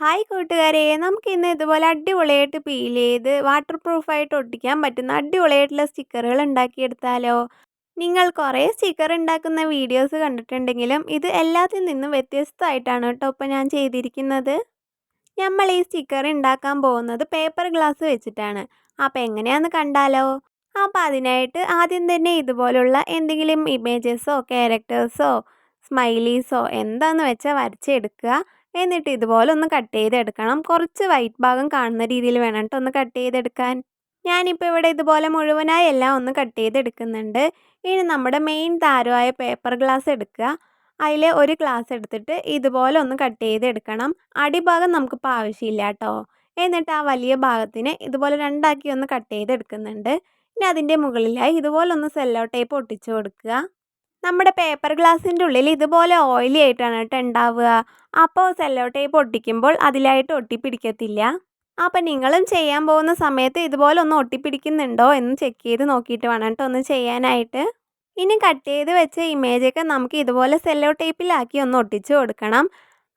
Hi കൂട്ടുകാരെ നമുക്ക് ഇന്ന് ഇതുപോലെ അടിപൊളിയായിട്ട് പീൽ ചെയ്ത് വാട്ടർ പ്രൂഫായിട്ട് ഒട്ടിക്കാൻ പറ്റുന്ന അടിപൊളിയായിട്ടുള്ള സ്റ്റിക്കറുകൾ ഉണ്ടാക്കിയെടുത്താലോ? നിങ്ങൾ കുറേ സ്റ്റിക്കർ ഉണ്ടാക്കുന്ന വീഡിയോസ് കണ്ടിട്ടുണ്ടെങ്കിലും ഇത് എല്ലാത്തിൽ നിന്നും വ്യത്യസ്തമായിട്ടാണ് കേട്ടോ ഇപ്പോൾ ഞാൻ ചെയ്തിരിക്കുന്നത്. നമ്മൾ ഈ സ്റ്റിക്കർ ഉണ്ടാക്കാൻ പോകുന്നത് പേപ്പർ ഗ്ലാസ് വെച്ചിട്ടാണ്. അപ്പോൾ എങ്ങനെയാണെന്ന് കണ്ടാലോ? അപ്പോൾ അതിനായിട്ട് ആദ്യം തന്നെ ഇതുപോലുള്ള എന്തെങ്കിലും ഇമേജസോ ക്യാരക്ടേഴ്സോ സ്മൈലീസോ എന്താണെന്ന് വെച്ചാൽ വരച്ചെടുക്കുക. എന്നിട്ട് ഇതുപോലെ ഒന്ന് കട്ട് ചെയ്തെടുക്കണം. കുറച്ച് വൈറ്റ് ഭാഗം കാണുന്ന രീതിയിൽ വേണം കേട്ടോ ഒന്ന് കട്ട് ചെയ്തെടുക്കാൻ. ഞാനിപ്പോൾ ഇവിടെ ഇതുപോലെ മുഴുവനായി എല്ലാം ഒന്ന് കട്ട് ചെയ്തെടുക്കുന്നുണ്ട്. ഇനി നമ്മുടെ മെയിൻ താരമായ പേപ്പർ ഗ്ലാസ് എടുക്കുക. അതിൽ ഒരു ഗ്ലാസ് എടുത്തിട്ട് ഇതുപോലെ ഒന്ന് കട്ട് ചെയ്തെടുക്കണം. അടിഭാഗം നമുക്കിപ്പോൾ ആവശ്യമില്ല കേട്ടോ. എന്നിട്ട് ആ വലിയ ഭാഗത്തിന് ഇതുപോലെ രണ്ടാക്കി ഒന്ന് കട്ട് ചെയ്തെടുക്കുന്നുണ്ട്. ഇനി അതിന്റെ മുകളിലായി ഇതുപോലെ ഒന്ന് സെല്ലോ ടേപ്പ് ഒട്ടിച്ചു കൊടുക്കുക. നമ്മുടെ പേപ്പർ ഗ്ലാസിന്റെ ഉള്ളിൽ ഇതുപോലെ ഓയിലി ആയിട്ടാണ് കേട്ടോ ഉണ്ടാവുക അപ്പോൾ സെല്ലോ ടേപ്പ് ഒട്ടിക്കുമ്പോൾ അതിലായിട്ട് ഒട്ടിപ്പിടിക്കത്തില്ല. അപ്പം നിങ്ങളും ചെയ്യാൻ പോകുന്ന സമയത്ത് ഇതുപോലെ ഒന്ന് ഒട്ടിപ്പിടിക്കുന്നുണ്ടോ എന്ന് ചെക്ക് ചെയ്ത് നോക്കിയിട്ട് വേണം കേട്ടോ ഒന്ന് ചെയ്യാനായിട്ട്. ഇനി കട്ട് ചെയ്ത് വെച്ച ഇമേജൊക്കെ നമുക്ക് ഇതുപോലെ സെല്ലോ ടേപ്പിലാക്കി ഒന്ന് ഒട്ടിച്ച് കൊടുക്കണം.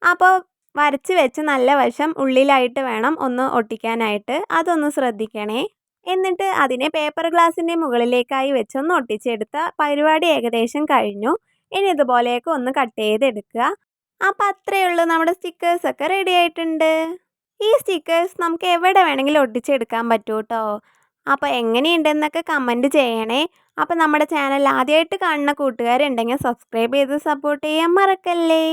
അപ്പോൾ വരച്ച് വെച്ച് നല്ല വശം ഉള്ളിലായിട്ട് വേണം ഒന്ന് ഒട്ടിക്കാനായിട്ട്. അതൊന്ന് ശ്രദ്ധിക്കണേ. എന്നിട്ട് അതിനെ പേപ്പർ ഗ്ലാസിന്റെ മുകളിലേക്കായി വെച്ചൊന്ന് ഒട്ടിച്ചെടുത്ത പരിപാടി ഏകദേശം കഴിഞ്ഞു. ഇനി ഇതുപോലെയൊക്കെ ഒന്ന് കട്ട് ചെയ്തെടുക്കുക. അപ്പോൾ അത്രയേ ഉള്ളൂ നമ്മുടെ സ്റ്റിക്കേഴ്സൊക്കെ റെഡി ആയിട്ടുണ്ട്. ഈ സ്റ്റിക്കേഴ്സ് നമുക്ക് എവിടെ വേണമെങ്കിലും ഒട്ടിച്ചെടുക്കാൻ പറ്റൂ കേട്ടോ അപ്പോൾ എങ്ങനെയുണ്ടെന്നൊക്കെ കമന്റ് ചെയ്യണേ. അപ്പോൾ നമ്മുടെ ചാനൽ ആദ്യമായിട്ട് കാണുന്ന കൂട്ടുകാരുണ്ടെങ്കിൽ സബ്സ്ക്രൈബ് ചെയ്ത് സപ്പോർട്ട് ചെയ്യാൻ മറക്കല്ലേ.